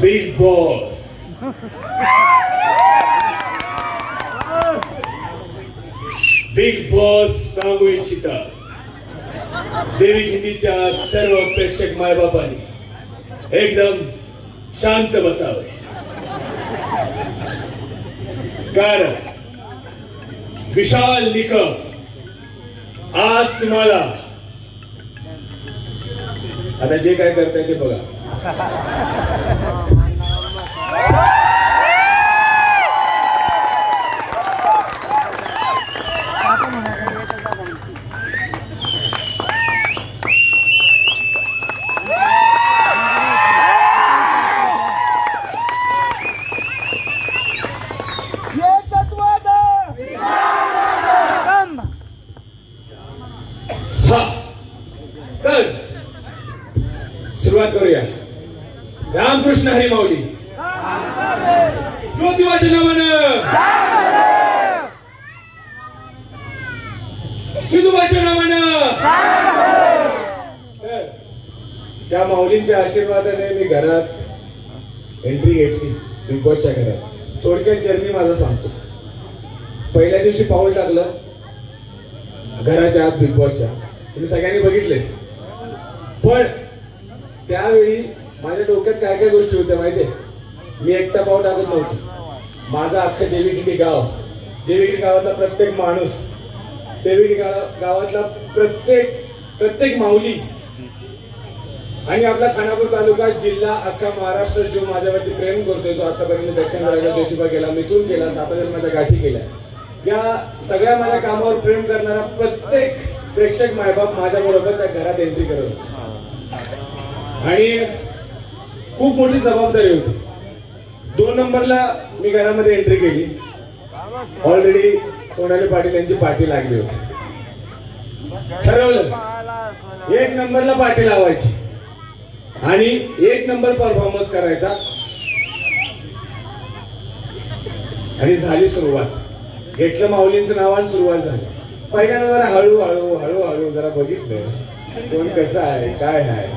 Big boss big boss सांगू इच्छितात. देवी हिंदीच्या सर्व प्रेक्षक मायबापांनी एकदम शांत बसावे. कारण विशाल निकम आज तुम्हाला आता जे काय करताय ते बघा. um, त्या माऊलींच्या आशीर्वादाने मी घरात एंट्री घेतली बिग बॉसच्या घरात. थोडक्यात जर्नी माझा सांगतो पहिल्या दिवशी पाऊल टाकलं घराच्या आत बिग बॉसच्या तुम्ही सगळ्यांनी बघितलेच पण त्यावेळी माझ्या डोक्यात काय काय गोष्टी होत्या माहितीये? मी एकटा पाऊल टाकत नव्हतो. माझा अख्खं देवीकिटी गाव. देवीकिटी गावातला प्रत्येक माणूस देवीकिटी गावा- गावातला प्रत्येक प्रत्येक माऊली आणि आपला खानापूर तालुका जिल्हा अख्खा महाराष्ट्र जो माझ्यावरती प्रेम करतोय जो आतापर्यंत दक्षिण राजा ज्योतिबा केला मिथून केला सात माझ्या गाठी केल्या या सगळ्या माझ्या कामावर प्रेम करणारा प्रत्येक प्रेक्षक मायबाप माझ्या बरोबर त्या घरात एंट्री करत होता. आणि खूप मोठी जबाबदारी होती. दोन नंबरला मी घरामध्ये एंट्री केली. ऑलरेडी सोनाली पाटील यांची पाठी लागली होती. ठरवलं. एक नंबरला पाठी लावायची. आणि एक नंबर परफॉर्मन्स करायचा. आणि झाली सुरुवात. घेतलं माऊलींचं नाव आणि सुरुवात झाली. पहिल्यांदा जरा हळूहळू हळूहळू जरा बघितलं. कोण कसं आहे काय आहे.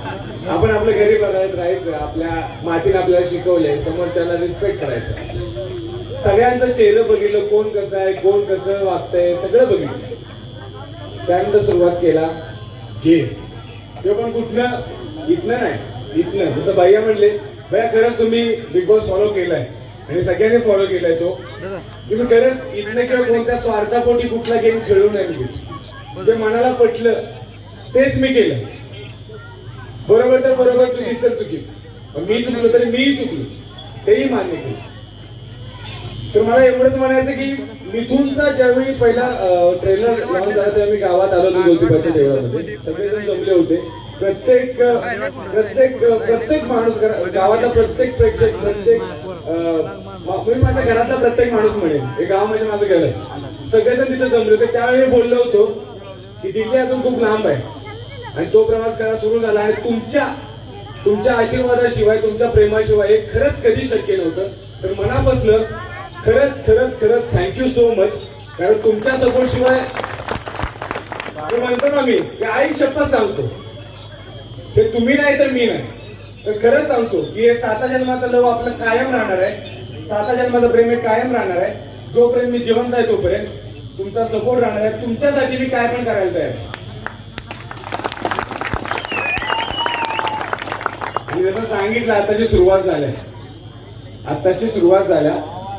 आपण आपल्या घरी बघायत राहायचं. आपल्या मातीने आपल्याला शिकवलंय. समोरच्याला रिस्पेक्ट करायचा. सगळ्यांचं चेहरं बघितलं. कोण कसं आहे कोण कसं वागतंय सगळं बघितलं. त्यानंतर सुरुवात केला गेम ते पण कुठनं? इथनं नाही. इथनं. जसं भैया म्हणले भैया खरंच तुम्ही बिग बॉस फॉलो केलाय. आणि सगळ्यांनी फॉलो केलाय तो. तुम्ही खरंच इथनं किंवा कोणत्या स्वार्थापोटी कुठला गेम खेळू नाही मी जे मनाला पटलं तेच मी केलं. बरोबर तर बरोबर चुकीच तर चुकीच. मी चुकलो तरी मीही चुकलो. तेही मान्य केलं. तर मला एवढंच म्हणायचं की मिथूनचा ज्यावेळी पहिला ट्रेलर लॉन्च झाला तेव्हा मी गावात आलो होतो ज्योतिबाच्या देवळामध्ये. सगळेजण जमले होते. प्रत्येक प्रत्येक प्रत्येक माणूस गावातला प्रत्येक प्रेक्षक प्रत्येक मी म्हणजे माझ्या घरातला प्रत्येक माणूस म्हणेन. हे गाव म्हणजे माझं घर आहे. सगळेजण तिथे जमले होते. त्यावेळी बोललो होतो की दिल्ली अजून खूप लांब आहे. आणि तो प्रवास करा सुरू झाला. आणि तुमच्या तुमच्या आशीर्वादाशिवाय तुमच्या प्रेमाशिवाय हे खरंच कधी शक्य नव्हतं. तर मनापासनं खरंच खरंच खरंच थँक्यू सो मच कारण तुमच्या सपोर्ट शिवाय म्हणतो ना मी. की आई शपथ सांगतो. हे तुम्ही नाही तर मी नाही. तर खरंच सांगतो की हे साता जन्माचा लव आपलं कायम राहणार आहे. साता जन्माचं प्रेम हे कायम राहणार आहे. जोपर्यंत मी जिवंत आहे तोपर्यंत तुमचा सपोर्ट राहणार आहे. तुमच्यासाठी मी काय पण करायला तयार आणि जसं सांगितलं आताची सुरुवात झाल्या आताची सुरुवात झाल्या.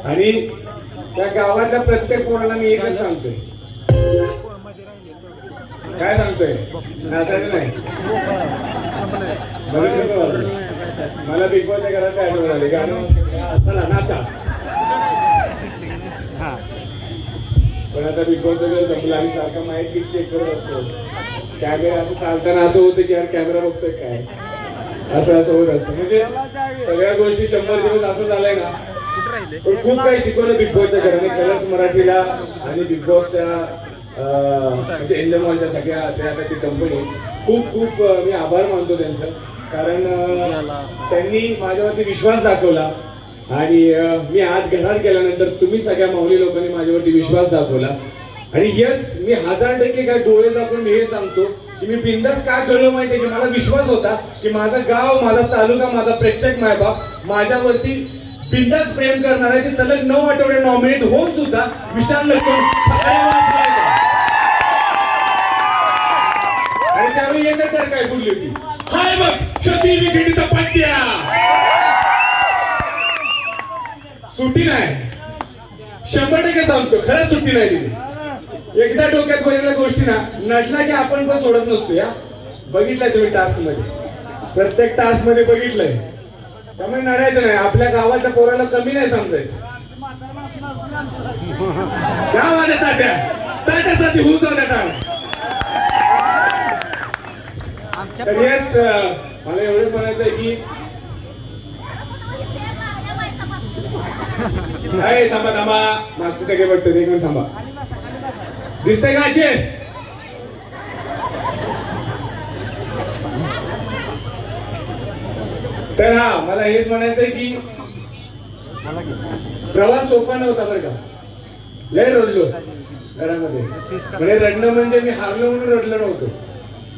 आणि त्या गावातल्या प्रत्येक पोराला मी एकच सांगतोय. काय सांगतोय? नाचायचं नाही. मला बिग बॉसच्या घरात काय आठवण आली? कारण चला नाचा. पण आता बिग बॉस वगैरे संपलं आम्ही सारखं माहिती चेक करत असतो. कॅमेरा असं चालताना असं होतं की यार कॅमेरा बघतोय काय? असं असं होत असतं. म्हणजे सगळ्या गोष्टी शंभर दिवस असं झालंय ना खूप काही शिकवलं बिग बॉसच्या घराने कलर्स मराठीला आणि बिग बॉसच्या म्हणजे एंडमॉलच्या सगळ्या त्या आता ती कंपनी खूप खूप मी आभार मानतो त्यांचं. कारण त्यांनी माझ्यावरती विश्वास दाखवला. आणि मी आत घरात गेल्यानंतर तुम्ही सगळ्या माऊली लोकांनी माझ्यावरती विश्वास दाखवला. आणि यस मी हजार टक्के काय डोळे दाखवून मी हे सांगतो की मी बिंदास का कळलं माहितीये की मला विश्वास होता की माझं गाव माझा तालुका माझा प्रेक्षक मायबाप माझ्यावरती बिंदास प्रेम करणार आहे ती सलग नऊ आठवडे नॉमिनेट होऊन सुद्धा विशाल लक्ष्मण आणि त्यावेळी एकत्र तर काय बोलली होती. हाय बघ शती विकेटीचा तपात्या सुट्टी नाही. शंभर टक्के सांगतो खरंच सुट्टी नाही दिली एकदा डोक्यात बोललेल्या गोष्टी ना नटला की आपण पण सोडत नसतो या. बघितलंय तुम्ही टास्कमध्ये. प्रत्येक टास्कमध्ये बघितलंय. त्यामुळे नडायचं नाही आपल्या गावाच्या पोराला कमी नाही समजायचं. काय वाजत ताट्या ताट्यासाठी होऊ जाऊ नका. तर येस मला एवढं म्हणायचं की नाही थांबा थांबा. मागचे सगळे बघतात एक मिनिट थांबा. दिसतंय का आजी? तर हा मला हेच म्हणायचंय की प्रवास सोपा नव्हता बरं का. लय रडलो घरामध्ये. म्हणजे रडणं म्हणजे मी हारलो म्हणून रडलो नव्हतो.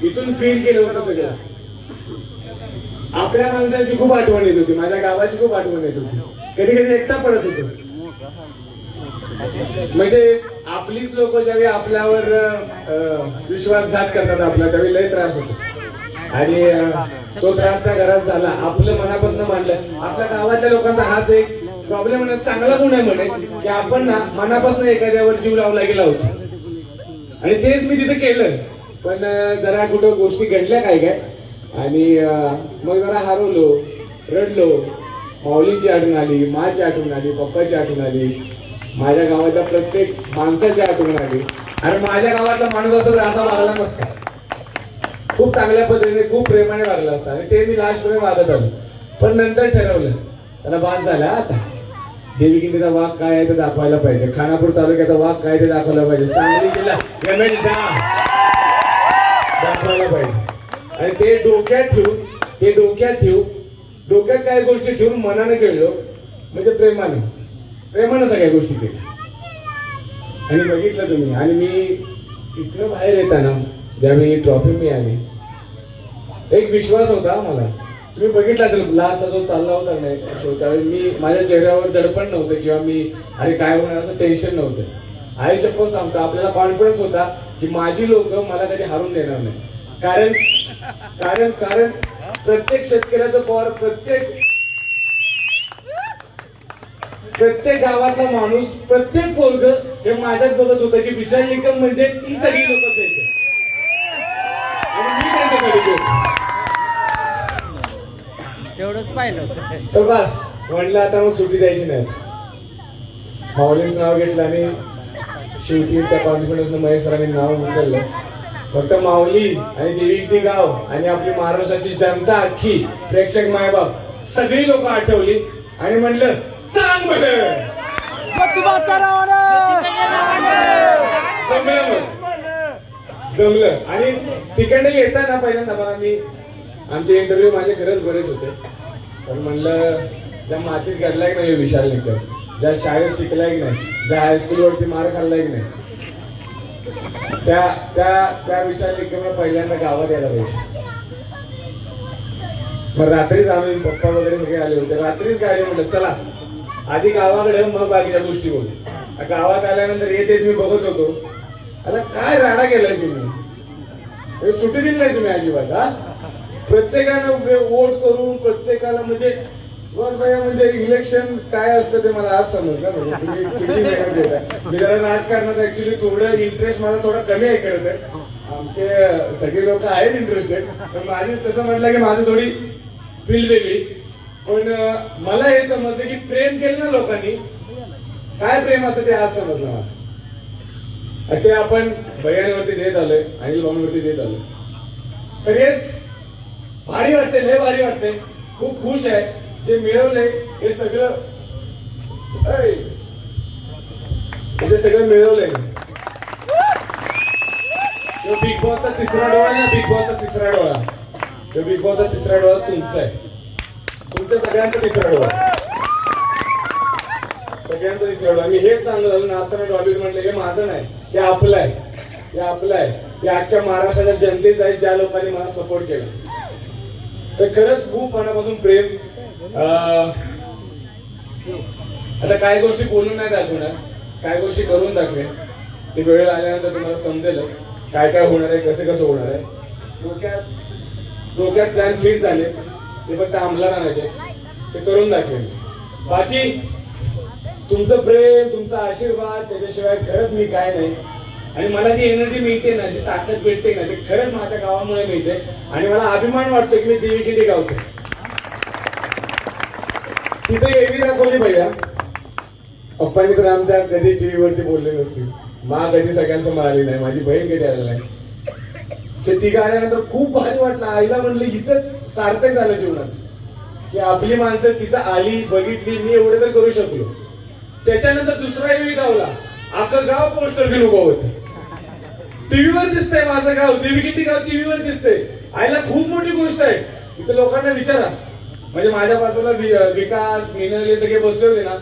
इथून फील केलं होतं सगळं. आपल्या माणसाची खूप आठवण येत होती माझ्या गावाची खूप आठवण येत होती. कधी कधी एकटा पडत होतो. म्हणजे आपलीच लोक ज्यावेळी आपल्यावर विश्वासघात करतात आपला त्यावेळी लय त्रास होतो. आणि तो त्रास त्या घरात झाला. आपलं मनापासून मांडलं. आपल्या गावातल्या लोकांचा हाच एक प्रॉब्लेम चांगला गुण आहे म्हणे की आपण ना मनापासून एखाद्यावर जीव लावला गेला होता. आणि तेच मी तिथे केलं. पण जरा कुठं गोष्टी घडल्या काय काय. आणि मग जरा हरवलो रडलो. माऊलींची आठवण आली माची आठवण आली पप्पाची आठवण आली. माझ्या गावाच्या प्रत्येक माणसाची आठवण आली. आणि माझ्या गावातला माणूस असं असा लागला नसता खूप चांगल्या पद्धतीने खूप प्रेमाने वागला असता. आणि ते मी लास्ट वागत आलो. पण नंतर ठरवलं. त्याला वाद झाला. आता देवीकिंदीचा वाघ काय आहे ते दाखवायला पाहिजे. खानापूर तालुक्याचा वाघ काय ते दाखवायला पाहिजे. सांगली जिल्हा दाखवायला पाहिजे. आणि ते डोक्यात ठेवून ते डोक्यात ठेवून डोक्यात काय गोष्टी ठेवून मनाने केलो म्हणजे प्रेमाने. प्रेमानं सगळ्या गोष्टी केल्या. आणि बघितलं तुम्ही. आणि मी इकडं बाहेर येताना ज्यावेळी ट्रॉफी मिळाली एक विश्वास होता मला तुम्ही बघितला असेल लास्ट जो चालला होता नाही शो त्यावेळी मी माझ्या चेहऱ्यावर दडपण नव्हतं किंवा मी अरे काय होणार? असं टेन्शन नव्हतं. आई शपथ सांगतो आपल्याला कॉन्फिडन्स होता की माझी लोक मला कधी हारून देणार नाही. कारण कारण कारण प्रत्येक शेतकऱ्याचं पॉवर प्रत्येक प्रत्येक गावातला माणूस प्रत्येक पोरग हे माझ्यात बघत होतं की विशाल निकम म्हणजे ती सगळी लोक आणि मी त्यांच्याकडे गेलो. तेवढंच पाहिलं होतं. तर बस म्हणलं आता मग सुट्टी द्यायची नाही. माऊलींचं नाव घेतलं आणि शेवटी त्या कॉन्फिडन्सनं महेश सरांनी नाव उचललं. फक्त माऊली आणि देवी गाव आणि आपली महाराष्ट्राची जनता अख्खी प्रेक्षक मायबाप सगळी लोक आठवली आणि म्हणलं सांग म्हणलं जमलं. आणि तिकडे येताना पहिल्यांदा बघा मी आमचे इंटरव्ह्यू माझे खरंच बरेच होते. पण म्हणलं ज्या मातीत घडलाय की नाही विशाल निकम? ज्या शाळेत शिकलाय की नाही ज्या हायस्कूल वरती मार खाल्लाय की नाही? त्या त्या त्या विशाल निकमला पहिल्यांदा गावात यायला पाहिजे. मग रात्रीच आम्ही पप्पा वगैरे सगळे आले होते. रात्रीच गाडी म्हटलं चला आधी गावाकडे मग बाकीच्या गोष्टी बोलू गावात आल्यानंतर येत मी बघत होतो. आता काय राडा केलाय तुम्ही? सुटी सुट्टी दिली नाही तुम्ही अजिबात हा? प्रत्येकानं वोट करून प्रत्येकाला म्हणजे बघ म्हणजे इलेक्शन काय असतं ते मला आज समजलं म्हणजे मी म्हणजे राजकारणात ऍक्च्युली थोडं इंटरेस्ट माझा थोडा कमी आहे खरं तर. आमचे सगळे लोक आहेत इंटरेस्टेड पण माझी तसं म्हटलं की माझी थोडी फील दिली पण मला हे समजलं की प्रेम केलं ना लोकांनी काय प्रेम असतं ते आज समजलं मला. ते आपण भैयांवरती देत आलोय अनिल भाऊंवरती देत आलोय. तर हेच भारी वाटते लय भारी वाटते. खूप खुश आहे. जे मिळवले हे सगळं हे जे सगळं मिळवलंय. तो बिग बॉसचा तिसरा डोळा आहे ना बिग बॉसचा तिसरा डोळा. तो बिग बॉसचा तिसरा डोळा तुमचा आहे. तुमच्या सगळ्यांचा तिसरा डोळा. सगळ्यांचा तिसरा डोळा. मी हेच सांगत आलो नाचताना डॉबीत म्हटलं हे माझं नाही हे आपलं आहे. हे आपलं आहे. हे अख्ख्या महाराष्ट्राच्या जनतेचं आहे ज्या लोकांनी मला सपोर्ट केला. तर खरंच खूप मनापासून प्रेम. आता काय गोष्टी बोलून नाही दाखवणार. काय गोष्टी करून दाखवेन. ते वेळ आल्यानंतर तुम्हाला समजेलच काय काय होणार आहे कसं कसं होणार आहे. डोक्यात डोक्यात प्लॅन फिट झाले. ते फक्त अंमलात आणायचे ते करून दाखवेन. बाकी तुमचं प्रेम तुमचा आशीर्वाद त्याच्याशिवाय खरंच मी काय नाही. आणि मला जी एनर्जी मिळते ना जी ताकद भेटते ना ते खरंच माझ्या गावामुळे मिळते. आणि मला अभिमान वाटतो की मी देवी किती गावचं. तिथे एवी दाखवली भैया? पप्पांनी तर आमच्या कधी टीव्ही वरती बोलले नसतील. मा कधी सगळ्यांसमोर आली नाही माझी बहीण कधी आली नाही. हे तिघं आल्यानंतर खूप भारी वाटलं. आईला म्हणलं इथंच सार्थक झालं जीवनाचं की आपली माणसं तिथं आली बघितली मी एवढं तर करू शकलो. त्याच्यानंतर दुसरा एवी गावला. अख्खं गाव पोस्टर घेऊन उभं होतं. टीव्हीवर दिसतंय माझं गाव देवी गाव टीव्हीवर दिसतंय. आईला खूप मोठी गोष्ट आहे. इथं लोकांना विचारा. म्हणजे माझ्या बाजूला विकास मिनल हे सगळे बसले होते ना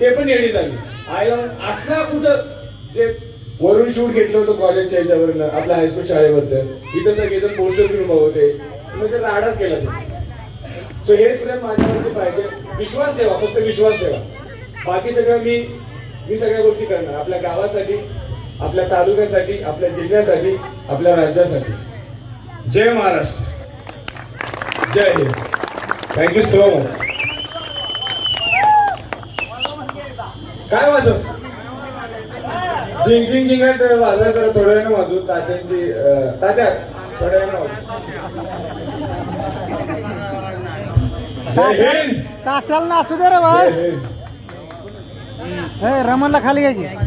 ते पण येणी झाली. आईला असला कुठं जे वरून शूट घेतलं होतं कॉलेजच्या याच्यावरनं आपल्या हायस्कूल शाळेवरचं इथं सगळेजण पोस्टर घेऊन होते. म्हणजे राडाच केला तुम्ही सो हेच प्रेम माझ्यावरती पाहिजे. विश्वास ठेवा फक्त विश्वास ठेवा. बाकी सगळं मी मी सगळ्या गोष्टी करणार. आपल्या गावासाठी आपल्या तालुक्यासाठी आपल्या जिल्ह्यासाठी आपल्या राज्यासाठी. जय महाराष्ट्र. जय Hind. Thank you so much काय वाजव? झिंग झिंग झिंगट वाजवायचं जरा थोड्या वेळानं वाजू तात्यांची तात्या थोड्या वेळानं वाजू जय हिंद. तात्याला नाचू दे रे भाई. हे रमणला खाली घ्यायची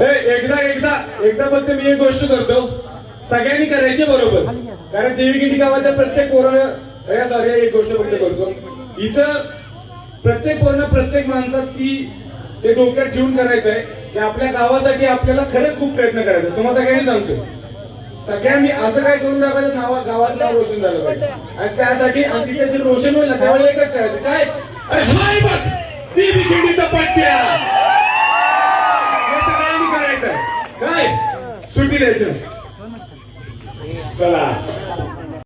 एकदा एकदा एकदा फक्त मी एक गोष्ट करतो. सगळ्यांनी करायची बरोबर. कारण देवी किती गावाच्या प्रत्येक पोरानं सॉरी एक गोष्ट फक्त करतो. इथं प्रत्येक पोरानं प्रत्येक माणसात ती ते डोक्यात ठेवून करायचं आहे की आपल्या गावासाठी आपल्याला खरंच खूप प्रयत्न करायचा तुम्हाला सगळ्यांनी सांगतो. सगळ्यांनी असं काय करून दाखवायचं? नावा गावात नाव रोशन झालं पाहिजे. आणि त्यासाठी आमची त्याचे रोशन होईल ना त्यावेळी एकच करायचं. काय? अरे हाय बघ! ती किडीचा पट्ट्या! काय? सुटी द्यायचं चला.